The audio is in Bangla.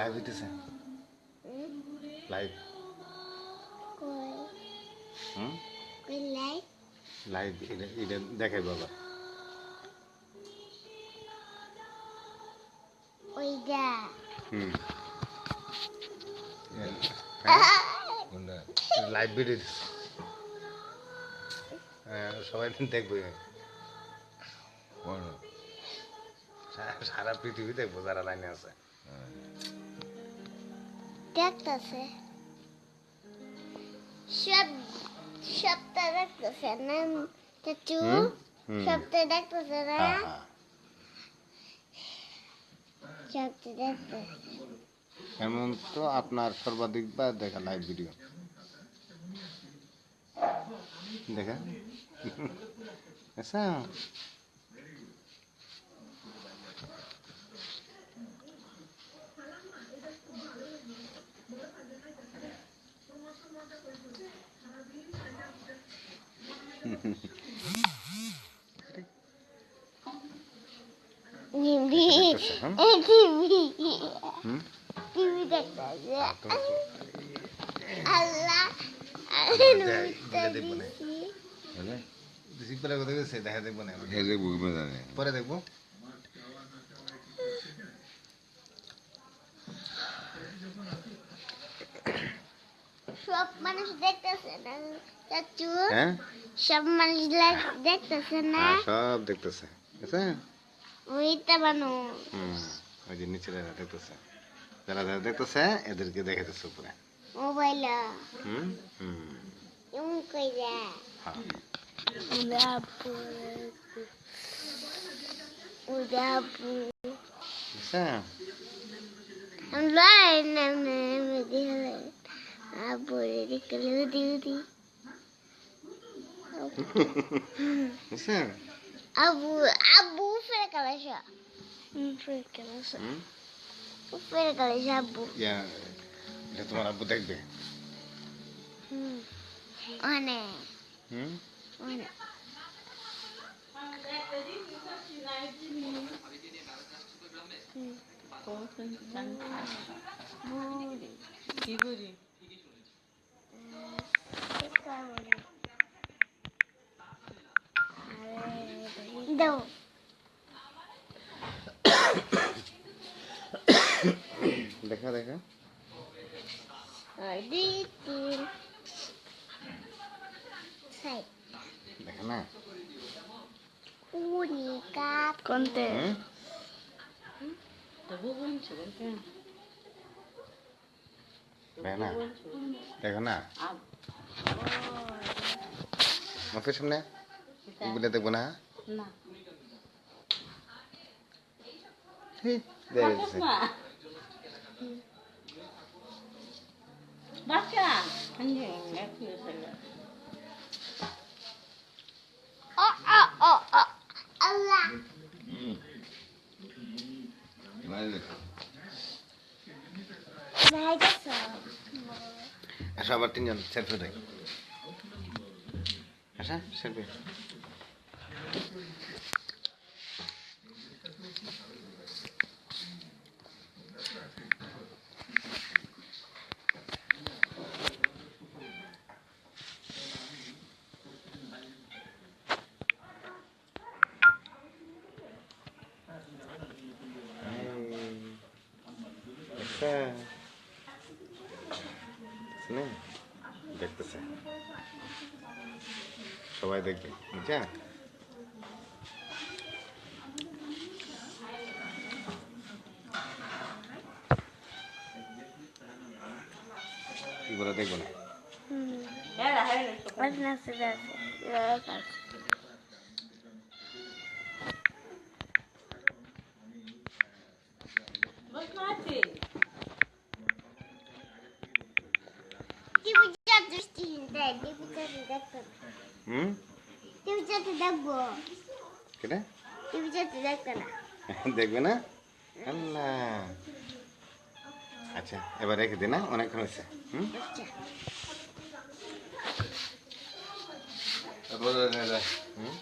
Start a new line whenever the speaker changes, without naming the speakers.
লাইভ হইতেছে। লাইভ লাইভ এটা দেখাই বাবা হ্যাঁ। সবাই সারা পৃথিবী দেখব যারা লাইনে আছে।
দেখতেছে সব সবটা দেখতেছে না চাচু। সবটা দেখতেছে না সবটা দেখতেছে
এমন তো আপনার সর্বাধিক বার দেখা লাইভ ভিডিও দেখা আচ্ছা
टीवी
टीवी देखता अल्लाह अल्लाह दिसिक पहले
देखो देख बने देख
बुक देखो
সব মানুষ দেখতেছে না চাচু
হ্যাঁ
সব মানুষ লাগ- দেখতেছে না
হ্যাঁ সব দেখতেছে আচ্ছা
ওইটা মানুষ
হুম ওই যে নিচে যারা দেখতেছে যারা যারা দেখতেছে এদেরকে দেখাইতেছে উপরে
মোবাইল
হুম হুম
এমন কইরা
হ্যাঁ
উদাপু উদাপু
আচ্ছা
আমরা নাম নাম দিয়ে আবু রেখে উদি উদি
আচ্ছা
আবু আবু ফেরে কালাসা ফেরে কালাসা
হুম
ফেরে কালাসা আবু
ইয়া এটা তোমার আব্বু দেখবে
অনেক অনেক
কি করি
দাও
দেখা দেখা
দুই তিন সাই
দেখা না
unica
কোনতে
হুম
তবু বলছো বলতে
দেখা না দেখো না মাফের সামনে এগুলো দেখবো না
না
ঠিক দেখেছে
বাচ্চা হ্যাঁ একটু
oh oh oh oh Allah
মানে
Baik so
আসো আবার তিনজন সেলফি দেখ আসা সেলফি আচ্ছা শুনে দেখতেছে সবাই দেখবে বুঝছা কি বলে দেখবো না
Mas não se
হুম?
Tipo já দেখব.
কেটে?
Tipo já te dá
দেখবে না? আল্লাহ। আচ্ছা এবার রেখে দিই না অনেকক্ষণ হয়েছে হুম. হুম?